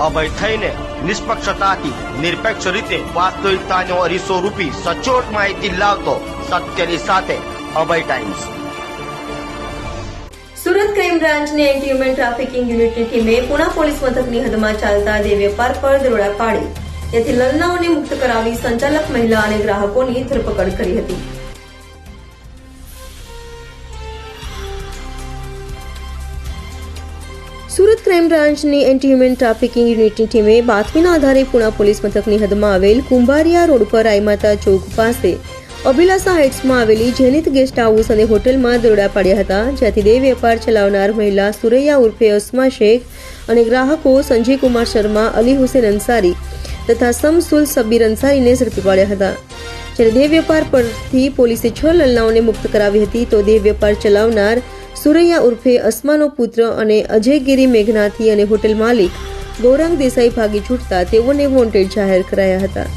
અભય થઈને નિષ્પક્ષતાથી, નિરપેક્ષ રીતે વાસ્તવિકતાનો અરીસો રૂપી સચોટ માહિતી લાવતો સત્યની સાથે અભય ટાઈમ્સ. સુરત ક્રાઇમ બ્રાન્ચની એન્ટી હ્યુમન ટ્રાફિકિંગ યુનિટની ટીમે પુણા પોલીસ મથકની હદમાં ચાલતા જે વેપાર પર દરોડા પાડી. તેથી લલનાઓને મુક્ત કરાવી સંચાલક, મહિલા અને ગ્રાહકોની ધરપકડ કરી હતી. સુરત ક્રાઇમ બ્રાન્ચની એન્ટી હ્યુમન ટ્રાફિકિંગ યુનિટની ટીમે બાતમીના આધારે પુણા પોલીસ મથકની હદમાં આવેલ કુંભારિયા રોડ પર આઈમાતા ચોક પાસે અભિલાષા હાઇટ્સમાં આવેલી જેનિત ગેસ્ટ હાઉસ અને હોટેલમાં દરોડા પાડ્યા હતા, જ્યાંથી દેહ વેપાર ચલાવનાર મહિલા સુરૈયા ઉર્ફે અસ્મા શેખ અને ગ્રાહકો સંજય કુમાર શર્મા, અલી હુસેન અંસારી તથા સમસુલ સબીર અંસારીને ઝડપી પાડ્યા હતા. જ્યારે દેહ વેપાર પરથી પોલીસે છ લલનાઓને મુક્ત કરાવી હતી, તો દેહ વેપાર ચલાવનાર સુરૈયા ઉર્ફે અસ્માનો પુત્ર અને અજયગીરી મેઘનાથી અને હોટેલ માલિક ગૌરાંગ દેસાઈ ભાગી છૂટતા તેઓને વોન્ટેડ જાહેર કરાયા હતા.